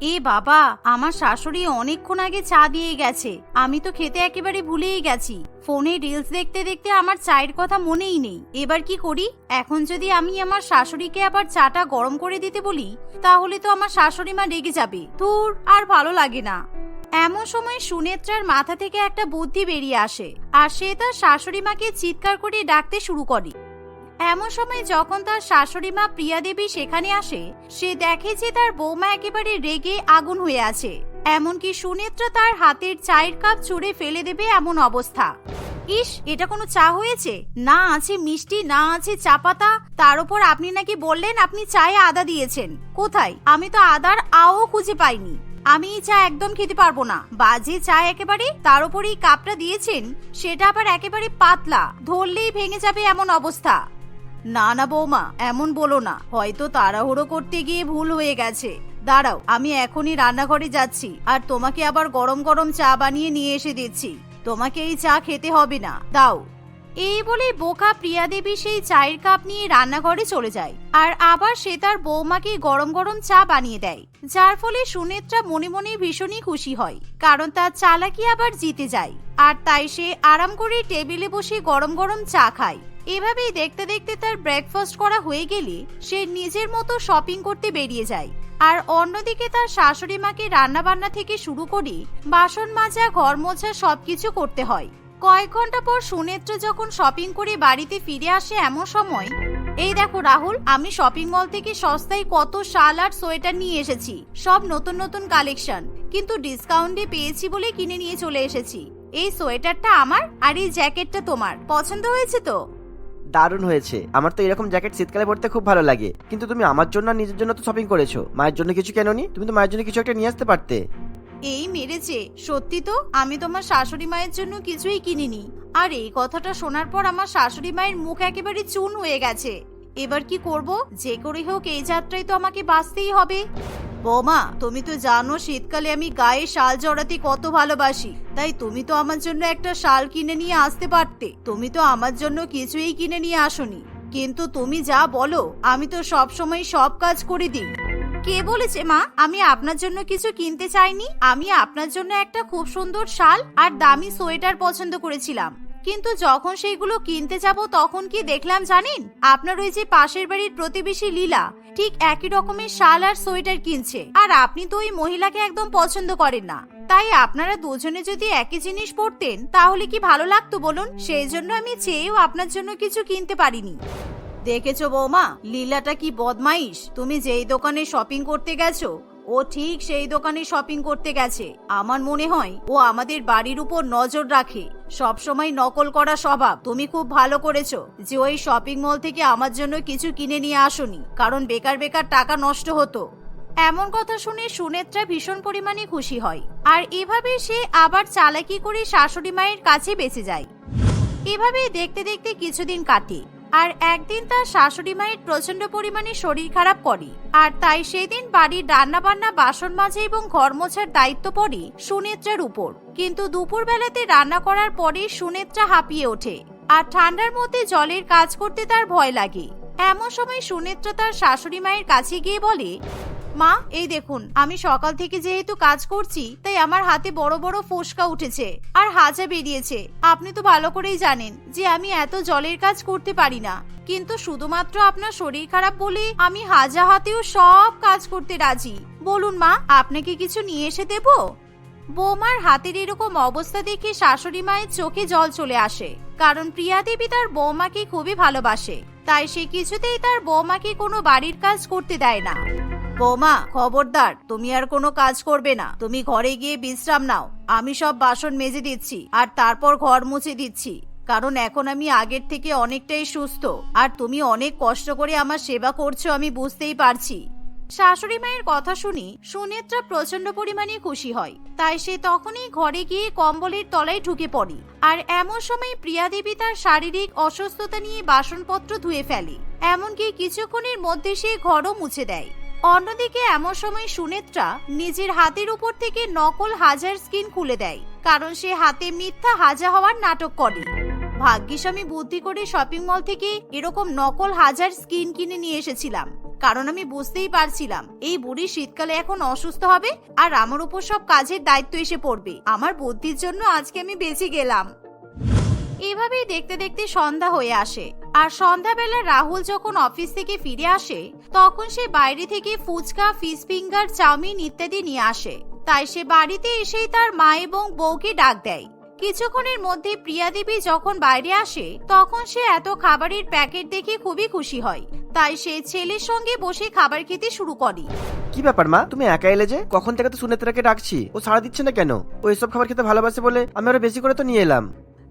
এ বাবা, আমার শাশুড়ি অনেকক্ষণ আগে চা দিয়ে গেছে। আমি তো খেতে একেবারে ভুলেই গেছি। ফোনে রিলস দেখতে দেখতে আমার চায়ের কথা মনেই নেই। এবার কি করি? এখন যদি আমি আমার শাশুড়িকে আবার চাটা গরম করে দিতে বলি, তাহলে তো আমার শাশুড়ি মা রেগে যাবে। তোর আর ভালো লাগে না। এমন সময় সুনেত্রার মাথা থেকে একটা বুদ্ধি বেরিয়ে আসে, আর সে তার শাশুড়ি মাকে চিৎকার করে ডাকতে শুরু করে। এমন সময় যখন তার শাশুড়ি মা প্রিয়া দেবী সেখানে আসে, সে দেখে যে তার বৌমা একেবারে রেগে আগুন হয়ে আছে। এমনকি সুনেত্রা তার হাতের চায়ের কাপ ছুঁড়ে ফেলে দেবে এমন অবস্থা। ইস, এটা কোনো চা হয়েছে? না আছে মিষ্টি, না আছে চা পাতা। তার উপর আপনি নাকি বললেন আপনি চায়ে আদা দিয়েছেন। কোথায়? আমি তো আদার আও খুঁজে পাইনি। আমি এই চা একদম খেতে পারব না। বাজে চা একেবারে তার উপর এই কাপটা দিয়েছেন, সেটা আবার একেবারে পাতলা। ধরলেই ভেঙে যাবে এমন অবস্থা। না না বৌমা, এমন বলো না। হয়তো তাড়াহুড়ো করতে গিয়ে ভুল হয়ে গেছে। দাঁড়াও, আমি এখনই রান্নাঘরে যাচ্ছি, আর তোমাকে আবার গরম গরম চা বানিয়ে নিয়ে এসে দিচ্ছি। তোমাকে এই চা খেতে হবে না। দাও। এই বলে বোকা প্রিয়া দেবী সেই চায়ের কাপ নিয়ে রান্নাঘরে চলে যায়, আর আবার সে তার বৌমাকে গরম গরম চা বানিয়ে দেয়, যার ফলে সুনেত্রা মনে মনে ভীষণই খুশি হয়, কারণ তার চালাকি আবার জিতে যায়, আর তাই সে আরাম করে টেবিলে বসে গরম গরম চা খায়। এভাবেই দেখতে দেখতে তার ব্রেকফাস্ট করা হয়ে গেলে সে নিজের মতো শপিং করতে বেরিয়ে যায়। আর অন্যদিকে তার শাশুড়ি মাকে রান্না বান্না থেকে শুরু করে বাসন মাজা, ঘর মোছা সবকিছু করতে হয়। কয়েক ঘণ্টা পর সুনেত্রা যখন শপিং করে বাড়িতে ফিরে আসে এমন সময়, এই দেখো রাহুল, আমি শপিং মল থেকে সস্তায় কত শাল আর সোয়েটার নিয়ে এসেছি। সব নতুন নতুন কালেকশন কিন্তু ডিসকাউন্টে পেয়েছি বলে কিনে নিয়ে চলে এসেছি। এই সোয়েটারটা আমার আর এই জ্যাকেটটা তোমার। পছন্দ হয়েছে তো? দারুণ হয়েছে। আমার তো এরকম জ্যাকেট শীতকালে পরতে খুব ভালো লাগে। কিন্তু তুমি আমার জন্য আর নিজের জন্য তো শপিং করেছ। মায়ের জন্য কিছু কেননি? তুমি তো মায়ের জন্য কিছু একটা নিয়ে আসতে পারতে। এই মেরেছে। সত্যি তো, আমি তোমার শাশুড়ি মায়ের জন্য কিছুই কিনিনি। আর এই কথাটা শোনার পর আমার শাশুড়ি মায়ের মুখ একেবারে চুন হয়ে গেছে। এবার কি করব? যে করে হোক এই যাত্রায় তো আমাকে বাঁচতেই হবে। বৌমা, তুমি তো জানো শীতকালে আমি গায়ে শাল জড়াতে কত ভালোবাসি। তাই তুমি তো আমার জন্য একটা শাল কিনে নিয়ে আসতে পারতে। তুমি তো আমার জন্য কিছুই কিনে নিয়ে আসোনি। কিন্তু তুমি যা বলো, আমি তো সব সময় সব কাজ করে দিই। কে বলেছে মা? আমি আপনার জন্য কিছু কিনতে চাইনি। আমি আপনার জন্য একটা খুব সুন্দর শাল আর দামি সোয়েটার পছন্দ করেছিলাম। কিন্তু যখন সেইগুলো কিনতে যাব, তখন কি দেখলাম জানেন? আপনার ওই যে পাশের বাড়ির প্রতিবেশী লীলা ঠিক একই রকমের শাল আর সোয়েটার কিনছে। আর আপনি তো ওই মহিলাকে একদম পছন্দ করেন না। তাই আপনারা দুজনে যদি একই জিনিস পরতেন, তাহলে কি ভালো লাগতো বলুন? সেই জন্য আমি চেয়েও আপনার জন্য কিছু কিনতে পারিনি। দেখেছ বৌমা, লীলাটা কি বদমাইশ? তুমি যেই দোকানে শপিং করতে গেছো ও ঠিক সেই দোকানে শপিং করতে গেছে। আমার মনে হয় ও আমাদের বাড়ির উপর নজর রাখে। সব সময় নকল করা স্বভাব। তুমি খুব ভালো করেছ যে ওই শপিং মল থেকে আমার জন্য কিছু কিনে নিয়ে আসনি, কারণ বেকার বেকার টাকা নষ্ট হতো। এমন কথা শুনে সুনেত্রা ভীষণ পরিমাণে খুশি হয়। আর এভাবে সে আবার চালাকি করে শাশুড়ি মায়ের কাছে বেঁচে যায়। এভাবেই দেখতে দেখতে কিছুদিন কাটে। আর একদিন তার শাশুড়ি মায়ের প্রচণ্ড পরিমাণে শরীর খারাপ করে। আর তাই সেই দিন বাড়ির রান্না বান্না বাসন মাঝে এবং ঘর মোছার দায়িত্ব পড়ে সুনেত্রার উপর। কিন্তু দুপুর বেলাতে রান্না করার পরে সুনেত্রা হাঁপিয়ে ওঠে আর ঠান্ডার মধ্যে জলের কাজ করতে তার ভয় লাগে। এমন সময় সুনেত্রা তার শাশুড়ি মায়ের কাছে গিয়ে বলে মা, এই দেখুন, আমি সকাল থেকে যেহেতু কাজ করছি, তাই আমার হাতে বড় বড় ফোসকা উঠেছে আর হাজা বেরিয়েছে। আপনি তো ভালো করেই জানেন যে আমি এত জলের কাজ করতে পারি না। কিন্তু শুধুমাত্র আপনার শরীর খারাপ বলে আমি হাজা হাতেও সব কাজ করতে রাজি। বলুন মা, আপনাকে কিছু নিয়ে এসে দেব? বৌমার হাতের এরকম অবস্থা দেখে শাশুড়ি মায়ের চোখে জল চলে আসে, কারণ প্রিয়া দেবী তার বৌমাকে খুবই ভালোবাসে, তাই সে কিছুতেই তার বৌমাকে কোনো বাড়ির কাজ করতে দেয় না। বৌমা, খবরদার, তুমি আর কোনো কাজ করবে না। তুমি ঘরে গিয়ে বিশ্রাম নাও। আমি সব বাসন মেজে দিচ্ছি, আর তারপর ঘর মুছে দিচ্ছি। কারণ এখন আমি আগের থেকে অনেকটাই সুস্থ। আর তুমি অনেক কষ্ট করে আমার সেবা করছ আমি বুঝতেই পারছি। শাশুড়ি মায়ের কথা শুনি, সুনেত্রা প্রচণ্ড পরিমাণে খুশি হয়। তাই সে তখনই ঘরে গিয়ে কম্বলের তলায় ঢুকে পড়ে। আর এমন সময় প্রিয়া দেবী তার শারীরিক অসুস্থতা নিয়ে বাসনপত্র ধুয়ে ফেলে। এমনকি কিছুক্ষণের মধ্যে সে ঘরও মুছে দেয়। অন্যদিকে, এমন সময় সুনেত্রা নিজের হাতের উপর থেকে নকল হাজার স্কিন খুলে দেয়, কারণ সে হাতে মিথ্যা হাজা হওয়ার নাটক করে। ভাগ্যিস আমি বুদ্ধি করে শপিং মল থেকে এরকম নকল হাজার স্কিন কিনে নিয়ে এসেছিলাম, কারণ আমি বুঝতেই পারছিলাম, এই বুড়ি শীতকালে এখন অসুস্থ হবে আর আমার উপর সব কাজের দায়িত্ব এসে পড়বে। আমার বুদ্ধির জন্য আজকে আমি বেঁচে গেলাম। এভাবেই দেখতে দেখতে সন্ধ্যা হয়ে আসে। আর সন্ধ্যাবেলা রাহুল যখন অফিস থেকে ফিরে আসে, তখন সে বাইরে থেকে ফুচকা ফিশ ফিঙ্গার চাউমিন ইত্যাদি নিয়ে আসে। তাই সে বাড়িতে এসেই তার মা এবং বউকে ডাক দেয়। কিছুক্ষণের মধ্যে প্রিয়া দেবী যখন বাইরে আসে, তখন সে এত খাবারের প্যাকেট দেখে খুবই খুশি হয়। তাই সে ছেলের সঙ্গে বসে খাবার খেতে শুরু করে। কি ব্যাপার মা? তুমি একা এলে যে? কখন থেকে তো সুনেত্রাকে ডাকছি? ও সাড়া দিচ্ছে না কেন? ও এসব খাবার খেতে ভালোবাসে বলে আমি আরও বেশি করে তো নিয়ে এলাম।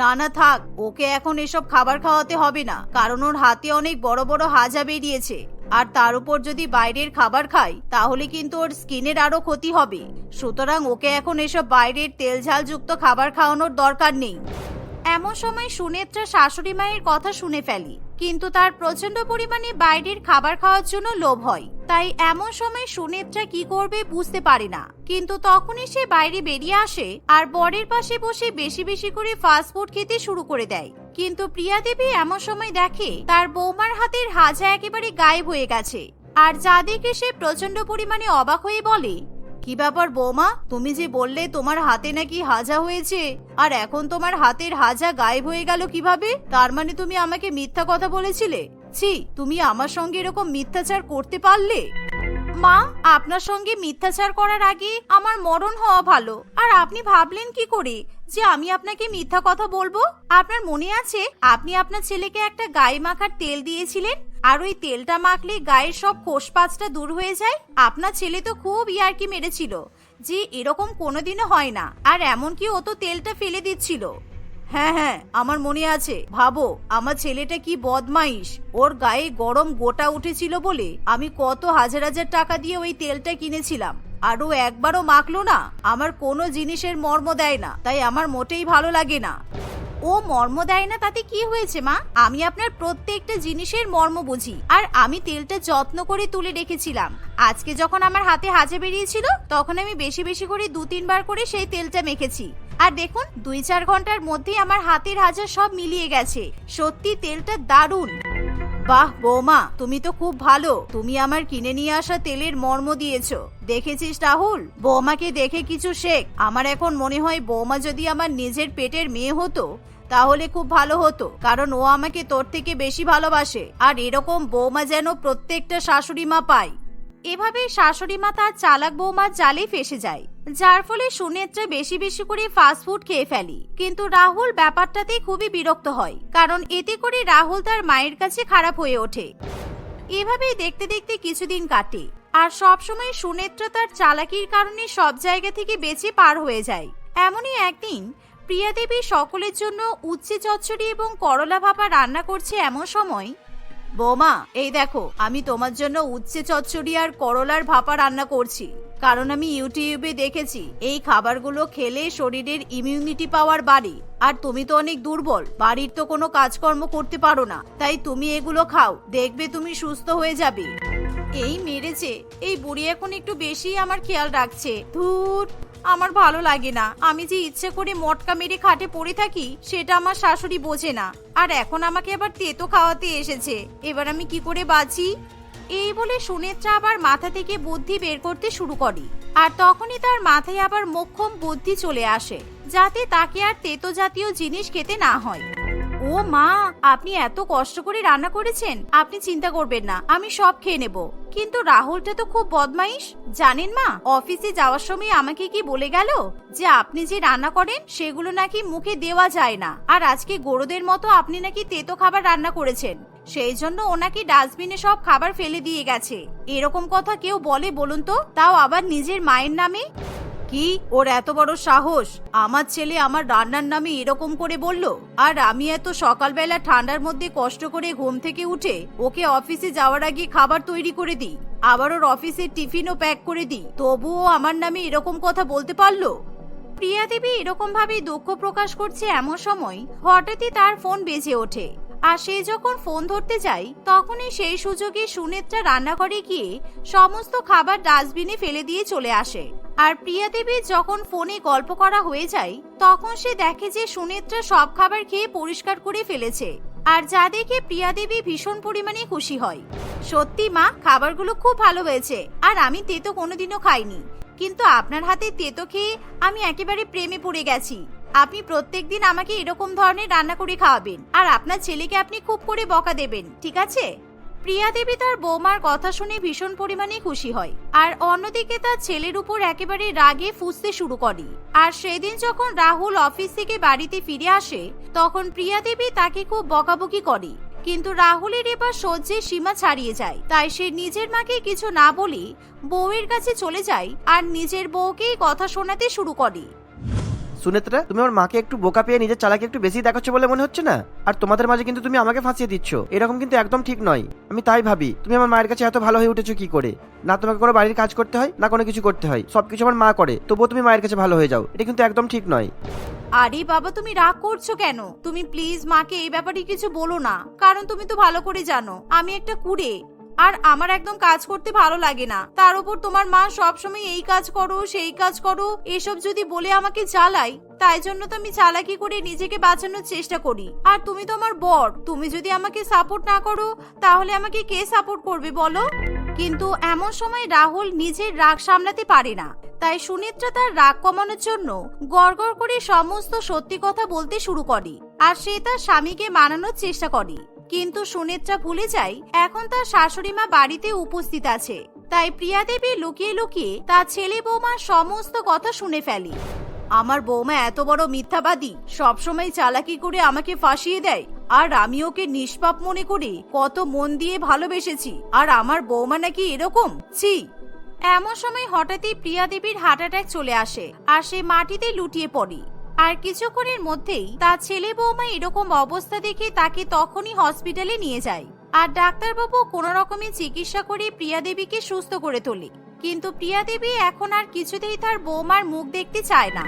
না না থাক, ওকে এখন এসব খাবার খাওয়াতে হবে না, কারণ ওর হাতে অনেক বড় বড় হাজা বেরিয়েছে। আর তার উপর যদি বাইরের খাবার খাই, তাহলে কিন্তু ওর স্কিনের আরও ক্ষতি হবে। সুতরাং ওকে এখন এসব বাইরের তেল ঝালযুক্ত খাবার খাওয়ানোর দরকার নেই। এমন সময় সুনেত্রা শাশুড়ি মায়ের কথা শুনে ফেলি। কিন্তু তার প্রচণ্ড পরিমাণে বাইরের খাবার খাওয়ার জন্য লোভ হয়। তাই এমন সময় সুনেত্রা কি করবে বুঝতে পারে না। কিন্তু তখনই সে বাইরে বেরিয়ে আসে আর বরের পাশে বসে বেশি বেশি করে ফাস্ট ফুড খেতে শুরু করে দেয়। কিন্তু প্রিয়া দেবী এমন সময় দেখে তার বৌমার হাতের হাজা একেবারে গায়েব হয়ে গেছে। আর যা দেখে সে প্রচণ্ড পরিমাণে অবাক হয়ে বলে কি ব্যাপার বৌমা? তুমি যে বললে তোমার হাতে নাকি হাজা হয়েছে। আর এখন তোমার হাতের হাজা গায়েব হয়ে গেল কীভাবে? তার মানে তুমি আমাকে মিথ্যা কথা বলেছিলে? ছি, তুমি আমার সঙ্গে এরকম মিথ্যাচার করতে পারলে? মা, আপনার সঙ্গে মিথ্যাচার করার আগে আমার মরণ হওয়া ভালো। আর আপনি ভাবলেন কি করে? যে আমি আপনাকে মিথ্যা কথা বলব? আপনার মনে আছে আপনি আপনার ছেলেকে একটা গায়ে মাখার তেল দিয়েছিলেন? আর ওই তেলটা মাখলে গায়ের সব কোষপাঁচটা দূর হয়ে যায়? আপনার ছেলে তো খুব ইয়ার্কি মেরেছিল, যে এরকম কোনোদিনও হয় না। আর এমনকি ও তো তেলটা ফেলে দিচ্ছিল। হ্যাঁ হ্যাঁ আমার মনে আছে। ভাবো, আমার ছেলেটা কি বদমাইশ? ওর গায়ে গরম গোটা উঠেছিল বলে আমি কত হাজার হাজার টাকা দিয়ে ওই তেলটা কিনেছিলাম। আর ও একবারও মাখলো না। আমার কোনো জিনিসের মর্ম দেয় না, তাই আমার মোটেই ভালো লাগে না। ও মর্ম দেয় না, তাতে কি হয়েছে, মা? আমি আপনার প্রত্যেকটা জিনিসের মর্ম বুঝি, আর আমি তেলটা যত্ন করে তুলে রেখেছিলাম। আজকে যখন আমার হাতে হাজে বেরিয়েছিল, তখন আমি বেশি বেশি করে দু তিনবার করে সেই তেলটা মেখেছি। আর দেখুন, দুই চার ঘণ্টার মধ্যেই আমার হাতের হাজার সব মিলিয়ে গেছে। সত্যি তেলটা দারুণ। বাহ, বৌমা, তুমি তো খুব ভালো। তুমি আমার কিনে নিয়ে আসা তেলের মর্ম দিয়েছ। দেখেছিস রাহুল? বৌমাকে দেখে কিছু শেখ। আমার এখন মনে হয় বৌমা যদি আমার নিজের পেটের মেয়ে হতো, তাহলে খুব ভালো হতো, কারণ ও আমাকে তোর থেকে বেশি ভালোবাসে। আর এরকম বৌমা যেন প্রত্যেকটা শাশুড়ি মা পায়। এভাবে শাশুড়ি মা তার চালাক বৌমার জালে ফেসে যায়। যার ফলে সুনেত্রা বেশি বেশি করে ফাস্টফুড খেয়ে ফেলি। কিন্তু রাহুল ব্যাপারটাতে খুবই বিরক্ত হয়, কারণ এতে করে রাহুল তার মায়ের কাছে খারাপ হয়ে ওঠে। এভাবেই দেখতে দেখতে কিছুদিন কাটে, আর সবসময় সুনেত্রা তার চালাকির কারণে সব জায়গা থেকে বেঁচে পার হয়ে যায়। এমনই একদিন প্রিয়া দেবী সকলের জন্য উচ্ছে চচ্চড়ি এবং করলা ভাপা রান্না করছে এমন সময় বৌমা, এই দেখো, আমি তোমার জন্য উচ্ছে, চচ্চড়ি আর করলার ভাপা রান্না করছি। কারণ আমি ইউটিউবে দেখেছি, এই খাবারগুলো খেলে শরীরের ইমিউনিটি পাওয়ার বাড়ি। আর তুমি তো অনেক দুর্বল, বাড়ির তো কোনো কাজকর্ম করতে পারো না। তাই তুমি এগুলো খাও, দেখবে তুমি সুস্থ হয়ে যাবে। এই মেরেছে এই বুড়ি এখন একটু বেশি আমার খেয়াল রাখছে। ধুর, আমার ভালো লাগে না। আমি যে ইচ্ছে করে মটকা মেরে খাটে পড়ে থাকি, সেটা আমার শাশুড়ি বোঝে না। আর এখন আমাকে আবার তেতো খাওয়াতে এসেছে। এবার আমি কি করে বাঁচি? এই বলে সুনেত্রা আবার মাথা থেকে বুদ্ধি বের করতে শুরু করে। আর তখনই তার মাথায় আবার মোক্ষম বুদ্ধি চলে আসে, যাতে তাকে আর তেতো জাতীয় জিনিস খেতে না হয়। ও মা, আপনি এত কষ্ট করে রান্না করেছেন, আপনি চিন্তা করবেন না, আমি সব খেয়ে নেব। কিন্তু রাহুলটা তো খুব বদমাইশ, জানেন মা? অফিসে যাওয়ার সময় আমাকে কি বলে গেল যে আপনি যে রান্না করেন, সেগুলো নাকি মুখে দেওয়া যায় না। আর আজকে গরুদের মতো আপনি নাকি তেতো খাবার রান্না করেছেন, সেই জন্য ওনাকে ডাস্টবিনে সব খাবার ফেলে দিয়ে গেছে। এরকম কথা কেউ বলে বলুন তো? তাও আবার নিজের মায়ের নামে? কি? ওর এত বড় সাহস? আমার ছেলে আমার রান্নার নামে এরকম করে বলল? আর আমি এত সকালবেলা ঠান্ডার মধ্যে কষ্ট করে ঘুম থেকে উঠে ওকে অফিসে যাওয়ার আগে খাবার তৈরি করে দিই। আবার ওর অফিসে টিফিনও প্যাক করে দিই। তবুও আমার নামে এরকম কথা বলতে পারল? প্রিয়া দেবী এরকম ভাবে দুঃখ প্রকাশ করছে এমন সময় হঠাৎই তার ফোন বেজে ওঠে। আর সে যখন ফোন ধরতে যায়, তখনই সেই সুযোগে সুনেত্রা রান্নাঘরে গিয়ে সমস্ত খাবার ডাস্টবিনে ফেলে দিয়ে চলে আসে। আর প্রিয়া দেবীর যখন ফোনে গল্প করা হয়ে যায়, তখন সে দেখে যে সুনেত্রা সব খাবার খেয়ে পরিষ্কার করে ফেলেছে। আর যা দেখে প্রিয়া দেবী ভীষণ পরিমাণে খুশি হয়। সত্যি মা, খাবারগুলো খুব ভালো হয়েছে, আর আমি তেতো কোনোদিনও খাইনি। কিন্তু আপনার হাতে তেতো খেয়ে আমি একেবারে প্রেমে পড়ে গেছি। আপনি প্রত্যেক দিন আমাকে এরকম ধরনের রান্না করে খাওয়াবেন, আর আপনার ছেলেকে আপনি খুব করে বকা দেবেন, ঠিক আছে? প্রিয়া দেবী তার বৌমার কথা শুনে ভীষণ পরিমাণে খুশি হয়। আর অন্যদিকে তার ছেলের উপর একেবারে রাগে ফুসতে শুরু করে। আর সেদিন যখন রাহুল অফিস থেকে বাড়িতে ফিরে আসে, তখন প্রিয়া দেবী তাকে খুব বকাবকি করে। কিন্তু রাহুলের এবার সহ্যের সীমা ছাড়িয়ে যায়। তাই সে নিজের মাকে কিছু না বলে বউয়ের কাছে চলে যায় আর নিজের বউকেই কথা শোনাতে শুরু করে। সুনেত্রা, তুমি আমার মাকে একটু বোকা পেয়ে নিজের চালাকে একটু বেশি দেখাচ্ছ বলে মনে হচ্ছে না? আর তোমাদের মাঝে কিন্তু তুমি আমাকে ফাঁসিয়ে দিচ্ছ। এরকম কিন্তু একদম ঠিক নয়। আমি তাই ভাবি, তুমি আমার মায়ের কাছে এত ভালো হয়ে উঠেছো কি করে? না তোমাকে কোনো বাড়ির কাজ করতে হয়, না কোনো কিছু করতে হয়। সবকিছু আমার মা করে, তবুও তুমি মায়ের কাছে ভালো হয়ে যাও। এটা কিন্তু একদম ঠিক নয়। আরে বাবা, তুমি রাগ করছ কেন? তুমি প্লিজ মাকে এই ব্যাপারে কিছু বলো না। কারণ তুমি তো ভালো করে জানো, আমি একটা কুড়ে। আর আমার একদম কাজ করতে ভালো লাগে না। তার উপর তোমার মা সবসময় এই কাজ করো, সেই কাজ করো, এসব যদি বলে আমাকে জ্বালাই তাই জন্য তো আমি চালাকি করে নিজেকে বাঁচানোর চেষ্টা করি। আর তুমি তো আমার বর, তুমি যদি আমাকে সাপোর্ট না করো, তাহলে আমাকে কে সাপোর্ট করবে বলো? কিন্তু এমন সময় রাহুল নিজের রাগ সামলাতে পারে না। তাই সুনেত্রা তার রাগ কমানোর জন্য গড়গড় করে সমস্ত সত্যি কথা বলতে শুরু করে। আর সে তার স্বামীকে মানানোর চেষ্টা করে। কিন্তু সুনেত্রা ভুলে যায় এখন তার শাশুড়ি মা বাড়িতে উপস্থিত আছে। তাই প্রিয়া দেবী লুকিয়ে লুকিয়ে তার ছেলে বৌমার সমস্ত কথা শুনে ফেলে। আমার বৌমা এত বড় মিথ্যাবাদী, সবসময় চালাকি করে আমাকে ফাঁসিয়ে দেয়, আর আমি ওকে নিষ্পাপ মনে করে কত মন দিয়ে ভালোবেসেছি, আর আমার বৌমা নাকি এরকম? ছি! এমন সময় হঠাৎই প্রিয়া দেবীর হার্ট অ্যাটাক চলে আসে, আর সে মাটিতে লুটিয়ে পড়ে। আর কিছুক্ষণের মধ্যেই তার ছেলে বৌমা এরকম অবস্থা দেখে তাকে তখনই হসপিটালে নিয়ে যায়। আর ডাক্তারবাবু কোনো রকমের চিকিৎসা করে প্রিয়া দেবীকে সুস্থ করে তোলে। কিন্তু প্রিয়া দেবী এখন আর কিছুতেই তার বৌমার মুখ দেখতে চায় না।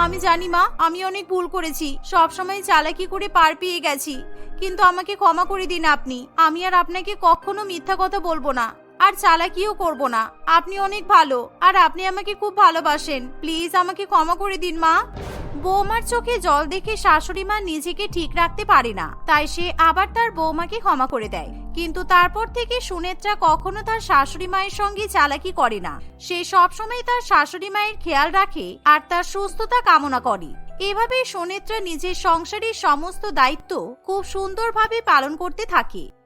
আমি জানি মা, আমি অনেক ভুল করেছি। সব সময় চালাকি করে পার পেয়ে গেছি। কিন্তু আমাকে ক্ষমা করে দিন আপনি। আমি আর আপনাকে কখনো মিথ্যা কথা বলব না। আর চালাকিও করব না। আপনি অনেক ভালো। আর আপনি আমাকে খুব ভালোবাসেন। প্লিজ আমাকে ক্ষমা করে দিন মা। বৌমার চোখে জল দেখে শাশুড়ি মা নিজেকে ঠিক রাখতে পারে না। তাই সে আবার তার বৌমাকে ক্ষমা করে দেয়। কিন্তু তারপর থেকে সুনেত্রা কখনো তার শাশুড়ি মায়ের সঙ্গে চালাকি করে না। সে সবসময় তার শাশুড়ি মায়ের খেয়াল রাখে আর তার সুস্থতা কামনা করে। এভাবে সুনেত্রা নিজের সংসারের সমস্ত দায়িত্ব খুব সুন্দরভাবে পালন করতে থাকে।